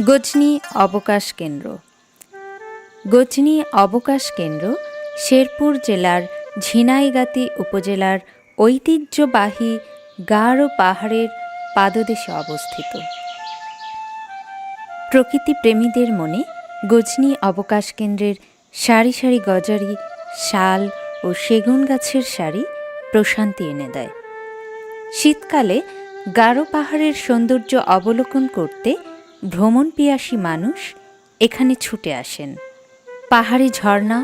গজনি অবকাশ কেন্দ্র। গজনি অবকাশ কেন্দ্র শেরপুর জেলার ঝিনাইগাতি উপজেলার ঐতিহ্যবাহী গাঢ় পাহাড়ের পাদদেশে অবস্থিত। প্রকৃতিপ্রেমীদের মনে গজনি অবকাশ কেন্দ্রের সারি সারি গজারি, শাল ও সেগুন গাছের সারি প্রশান্তি এনে দেয়। শীতকালে গাঢ় পাহাড়ের সৌন্দর্য অবলোকন করতে ভ্রমণ পিয়াসী মানুষ এখানে ছুটে আসেন। পাহাড়ি ঝর্ণা,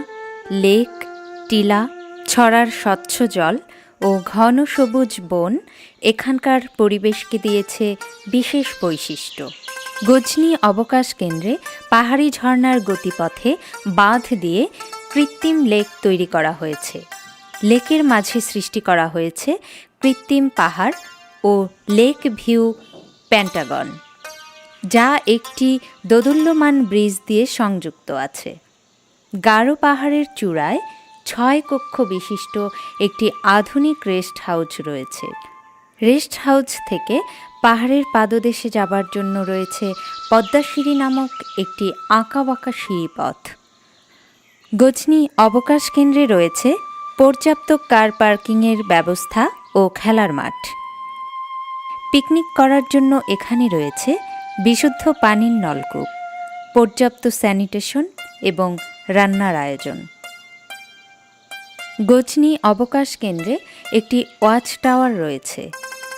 লেক, টিলা, ছড়ার স্বচ্ছ জল ও ঘন সবুজ বন এখানকার পরিবেশকে দিয়েছে বিশেষ বৈশিষ্ট্য। গজনি অবকাশ কেন্দ্রে পাহাড়ি ঝর্ণার গতিপথে বাঁধ দিয়ে কৃত্রিম লেক তৈরি করা হয়েছে। লেকের মাঝে সৃষ্টি করা হয়েছে কৃত্রিম পাহাড় ও লেক ভিউ প্যান্টাগন। যা একটি দোদুল্যমান ব্রিজ দিয়ে সংযুক্ত আছে। গাঢ় পাহাড়ের চূড়ায় ছয় কক্ষ বিশিষ্ট একটি আধুনিক রেস্ট হাউস রয়েছে। রেস্ট হাউস থেকে পাহাড়ের পাদদেশে যাবার জন্য রয়েছে পদ্মাসিঁড়ি নামক একটি আঁকাবাঁকা সিঁড়িপথ। গজনি অবকাশ কেন্দ্রে রয়েছে পর্যাপ্ত কার পার্কিংয়ের ব্যবস্থা ও খেলার মাঠ। পিকনিক করার জন্য এখানে রয়েছে বিশুদ্ধ পানির নলকূপ, পর্যাপ্ত স্যানিটেশন এবং রান্নার আয়োজন। গজনি অবকাশ কেন্দ্রে একটি ওয়াচ টাওয়ার রয়েছে।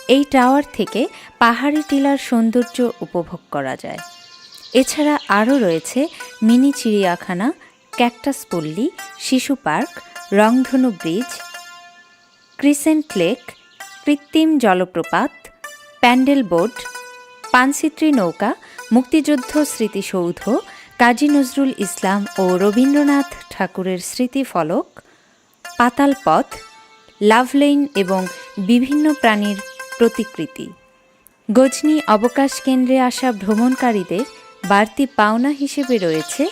এই টাওয়ার থেকে পাহাড়ি টিলার সৌন্দর্য উপভোগ করা যায়। এছাড়া আরও রয়েছে মিনি চিড়িয়াখানা, ক্যাকটাস পল্লী, শিশু পার্ক, রংধনু ব্রিজ, ক্রিসেন্ট লেক, কৃত্রিম জলপ্রপাত, প্যান্ডেল বোট পানচিত্রী নৌকা, মুক্তিযুদ্ধ স্মৃতিসৌধ কাজী নজরুল ইসলাম ও রবীন্দ্রনাথ ঠাকুরের স্মৃতিফলক পাতাল পথ লাভলেইন এবং বিভিন্ন প্রাণীর প্রতিকৃতি। গজনি অবকাশ কেন্দ্রে আসা ভ্রমণকারীদের বাড়তি পাওনা হিসেবে রয়েছে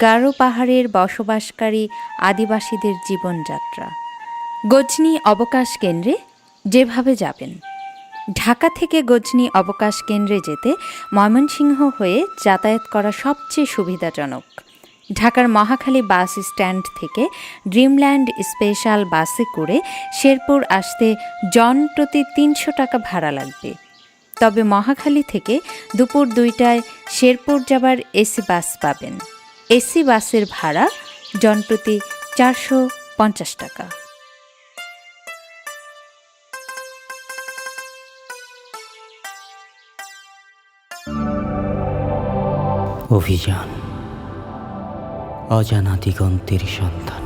গারো পাহাড়ের বসবাসকারী আদিবাসীদের জীবনযাত্রা। গজনি অবকাশ কেন্দ্রে যেভাবে যাবেন। ঢাকা থেকে গজনি অবকাশ কেন্দ্রে যেতে ময়মনসিংহ হয়ে যাতায়াত করা সবচেয়ে সুবিধাজনক। ঢাকার মহাখালী বাস স্ট্যান্ড থেকে ড্রিমল্যান্ড স্পেশাল বাসে করে শেরপুর আসতে জন প্রতি তিনশো টাকা ভাড়া লাগবে। তবে মহাখালী থেকে দুপুর দুইটায় শেরপুর যাবার এসি বাস পাবেন। এসি বাসের ভাড়া জনপ্রতি চারশো পঞ্চাশ টাকা। অভিযান। অজানা দিগন্তের সন্ধান।